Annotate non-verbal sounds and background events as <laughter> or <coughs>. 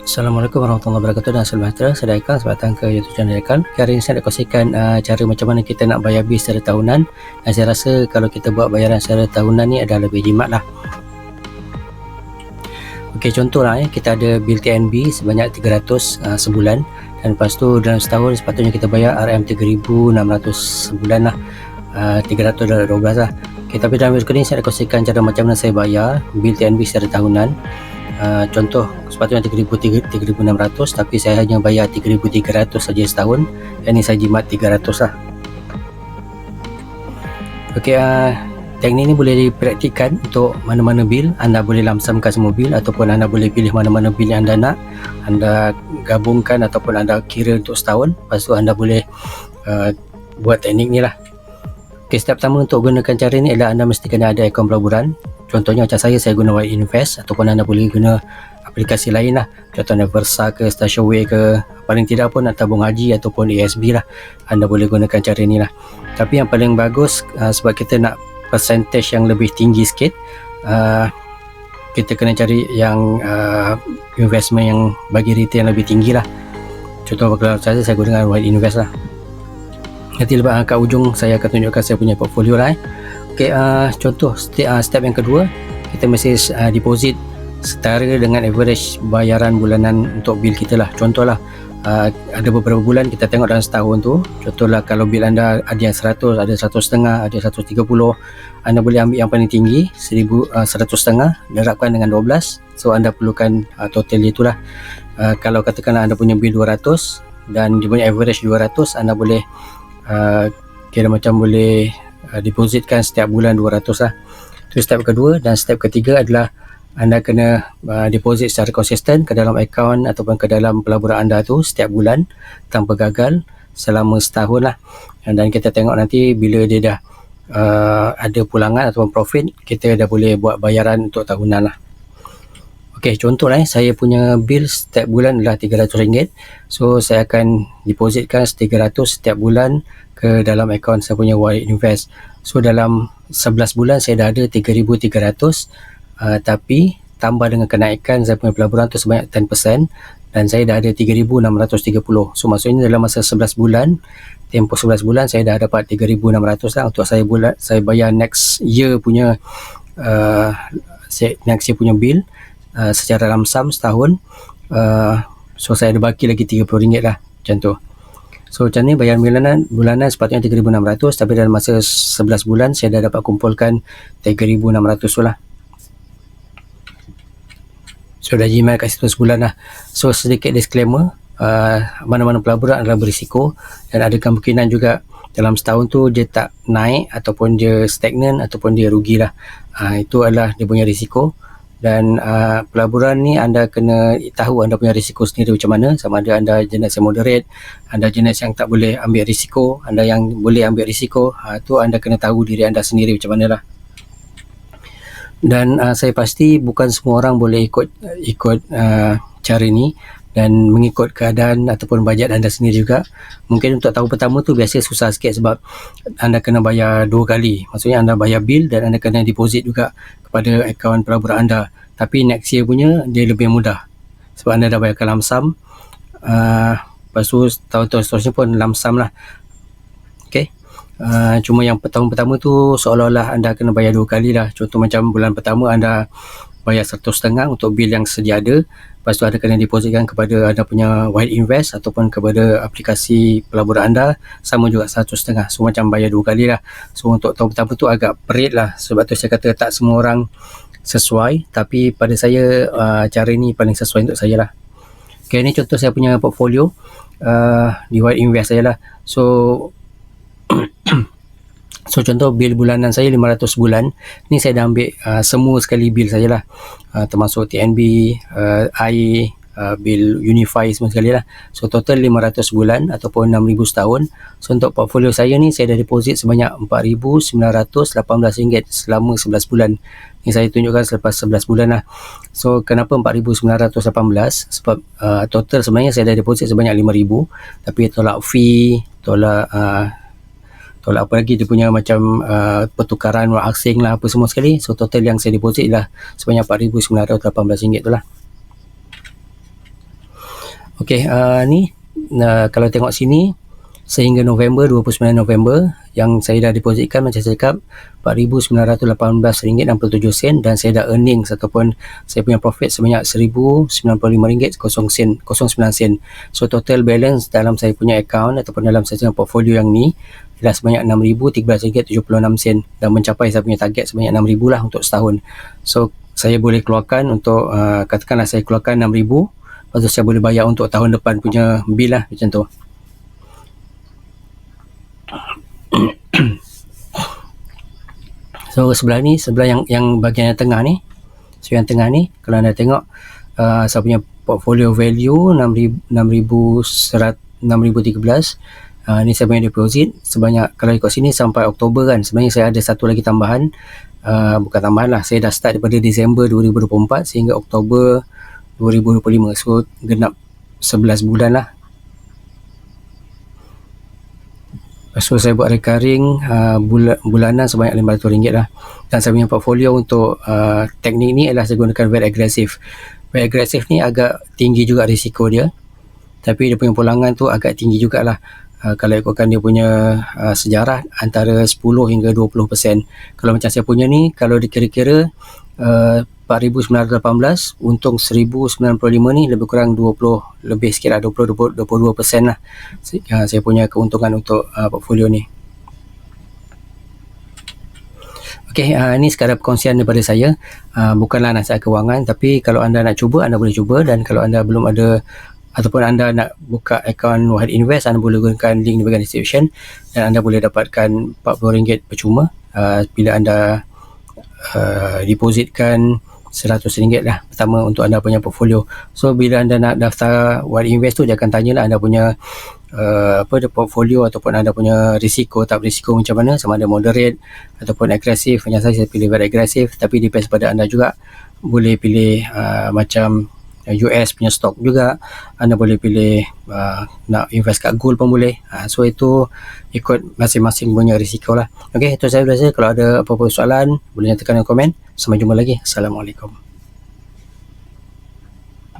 Assalamualaikum warahmatullahi wabarakatuh dan selamat sejahtera. Saya Daikan selamat datang ke YouTube channel Daikan okay, hari ini saya nak kongsikan uh, cara macam mana kita nak bayar bil secara tahunan. Dan saya rasa kalau kita buat bayaran secara tahunan ni adalah lebih jimat lah. Ok contohlah eh, kita ada bil TNB sebanyak 300 uh, sebulan. Dan lepas tu dalam setahun sepatutnya kita bayar RM 3600 sebulan lah. Uh, 300 dah 12 lah. Ok tapi dalam video ini saya nak kongsikan cara macam mana saya bayar bil TNB secara tahunan Uh, contoh sepatutnya 3,600 tapi saya hanya bayar 3,300 saja setahun yang ni saya jimat 300 lah. Ok uh, teknik ni boleh dipraktikkan untuk mana-mana bil. Anda boleh lamsamkan semua bil ataupun anda boleh pilih mana-mana bil yang anda nak. Anda gabungkan ataupun anda kira untuk setahun. Lepas tu anda boleh uh, buat teknik ni lah. Ok step pertama untuk gunakan cara ni adalah anda mesti kena ada akaun pelaburan contohnya macam saya saya guna White Invest ataupun anda boleh guna aplikasi lain lah. Contohnya Versa ke Stashaway ke paling tidak pun tabung haji ataupun ASB lah. Anda boleh gunakan cara ni lah. Tapi yang paling bagus uh, sebab kita nak percentage yang lebih tinggi sikit uh, kita kena cari yang uh, investment yang bagi return yang lebih tinggi lah. Contoh kalau saya saya gunakan White Invest lah. Nanti lepas kat ujung saya akan tunjukkan saya punya portfolio lah eh Okay, uh, contoh step, uh, step yang kedua kita mesti uh, deposit setara dengan average bayaran bulanan untuk bil kita lah. Contohlah uh, ada beberapa bulan kita tengok dalam setahun tu contohlah kalau bil anda ada yang 100 ada 100 setengah ada 130 anda boleh ambil yang paling tinggi 1000 uh, 100 setengah darabkan dengan 12 so anda perlukan uh, total itulah uh, kalau katakanlah anda punya bil 200 dan dia punya average 200 anda boleh uh, kira macam boleh uh, depositkan setiap bulan 200 lah. Itu step kedua dan step ketiga adalah anda kena uh, deposit secara konsisten ke dalam akaun ataupun ke dalam pelaburan anda tu setiap bulan tanpa gagal selama setahun lah. Dan kita tengok nanti bila dia dah uh, ada pulangan ataupun profit kita dah boleh buat bayaran untuk tahunan lah Okey, contoh lah eh, saya punya bill setiap bulan adalah RM300. So, saya akan depositkan RM300 setiap bulan ke dalam akaun saya punya Wallet Invest. So, dalam 11 bulan saya dah ada RM3,300. Uh, tapi, tambah dengan kenaikan saya punya pelaburan tu sebanyak 10% dan saya dah ada RM3,630. So, maksudnya dalam masa 11 bulan, tempoh 11 bulan saya dah dapat RM3,600 lah untuk saya bulan saya bayar next year punya uh, next year punya bill uh, secara lamsam setahun uh, so saya ada baki lagi RM30 lah macam tu. So macam ni bayar bulanan bulanan sepatutnya RM3,600 tapi dalam masa 11 bulan saya dah dapat kumpulkan RM3,600 tu lah. So dah jimat kat situ sebulan lah. So sedikit disclaimer uh, mana-mana pelaburan adalah berisiko dan ada kemungkinan juga dalam setahun tu dia tak naik ataupun dia stagnan ataupun dia rugi lah. Uh, itu adalah dia punya risiko dan uh, pelaburan ni anda kena tahu anda punya risiko sendiri macam mana. Sama ada anda jenis yang moderate anda jenis yang tak boleh ambil risiko anda yang boleh ambil risiko uh, tu anda kena tahu diri anda sendiri macam mana lah. Dan uh, saya pasti bukan semua orang boleh ikut ikut uh, cara ni dan mengikut keadaan ataupun bajet anda sendiri juga mungkin untuk tahun pertama tu biasa susah sikit sebab anda kena bayar dua kali. Maksudnya anda bayar bil dan anda kena deposit juga kepada akaun pelaburan anda. Tapi next year punya dia lebih mudah. Sebab anda dah bayarkan lamsam uh, lepas tu tahun-tahun seterusnya pun lamsam lah. Ok uh, cuma yang tahun pertama tu seolah-olah anda kena bayar dua kali lah. Contoh macam bulan pertama anda bayar satu setengah untuk bil yang sedia ada. Lepas tu ada kena depositkan kepada anda punya White Invest ataupun kepada aplikasi pelaburan anda sama juga satu setengah. So macam bayar dua kali lah. So untuk tahun pertama tu agak perit lah sebab tu saya kata tak semua orang sesuai. Tapi pada saya uh, cara ni paling sesuai untuk saya lah. Ok ni contoh saya punya portfolio uh, di White Invest saya lah. So <clears throat> So contoh bil bulanan saya 500 bulan Ni saya dah ambil uh, semua sekali bil saya lah uh, Termasuk TNB, uh, air, uh, bil Unify semua sekali lah. So total 500 bulan ataupun 6000 setahun. So untuk portfolio saya ni saya dah deposit sebanyak RM4,918 selama 11 bulan. Ni saya tunjukkan selepas 11 bulan lah. So kenapa 4,918 Sebab uh, total sebenarnya saya dah deposit sebanyak 5,000 Tapi tolak fee, tolak uh, tolak apa lagi dia punya macam uh, pertukaran wang asing lah apa semua sekali. So total yang saya deposit lah sebanyak RM4,918 tu lah. Okey, uh, ni uh, kalau tengok sini sehingga November 29 November yang saya dah depositkan macam saya cakap RM4,918.67 dan saya dah earning ataupun saya punya profit sebanyak RM1,095.09 sen. So total balance dalam saya punya account ataupun dalam saya punya portfolio yang ni adalah sebanyak RM6,013.76 dan mencapai saya punya target sebanyak RM6,000 lah untuk setahun. So saya boleh keluarkan untuk uh, katakanlah saya keluarkan RM6,000 lepas tu saya boleh bayar untuk tahun depan punya bill lah macam tu. <coughs> so sebelah ni sebelah yang yang bahagian yang tengah ni so yang tengah ni kalau anda tengok uh, saya punya portfolio value 6000 6013 uh, ni saya punya deposit sebanyak kalau ikut sini sampai Oktober kan sebenarnya saya ada satu lagi tambahan. Uh, bukan tambahan lah saya dah start daripada Disember 2024 sehingga Oktober 2025 so genap 11 bulan lah So saya buat recurring uh, bul- bulanan sebanyak RM500 lah. Dan saya punya portfolio untuk uh, teknik ni adalah saya gunakan very aggressive. Very aggressive ni agak tinggi juga risiko dia. Tapi dia punya pulangan tu agak tinggi jugalah. Uh, kalau ikutkan dia punya uh, sejarah antara 10 hingga 20%. Kalau macam saya punya ni, kalau dikira-kira uh, 4918 untung 1095 ni lebih kurang 20 lebih sikit lah 20 22 persen lah. Uh, saya punya keuntungan untuk uh, portfolio ni. Okey, uh, ini sekadar perkongsian daripada saya. Uh, bukanlah nasihat kewangan tapi kalau anda nak cuba, anda boleh cuba. Dan kalau anda belum ada ataupun anda nak buka akaun Wahid Invest, anda boleh gunakan link di bahagian description. Dan anda boleh dapatkan RM40 percuma. Uh, bila anda uh, depositkan RM100 lah pertama untuk anda punya portfolio. So bila anda nak daftar Wild Invest tu dia akan tanyalah anda punya uh, apa the portfolio ataupun anda punya risiko tak risiko macam mana sama ada moderate ataupun agresif. Macam saya saya pilih very agresif tapi depends pada anda juga. Boleh pilih uh, macam US punya stock juga anda boleh pilih uh, nak invest kat gold pun boleh. Uh, so itu ikut masing-masing punya risiko lah. Ok itu saya rasa kalau ada apa-apa soalan boleh nyatakan dalam komen. Sampai jumpa lagi. Assalamualaikum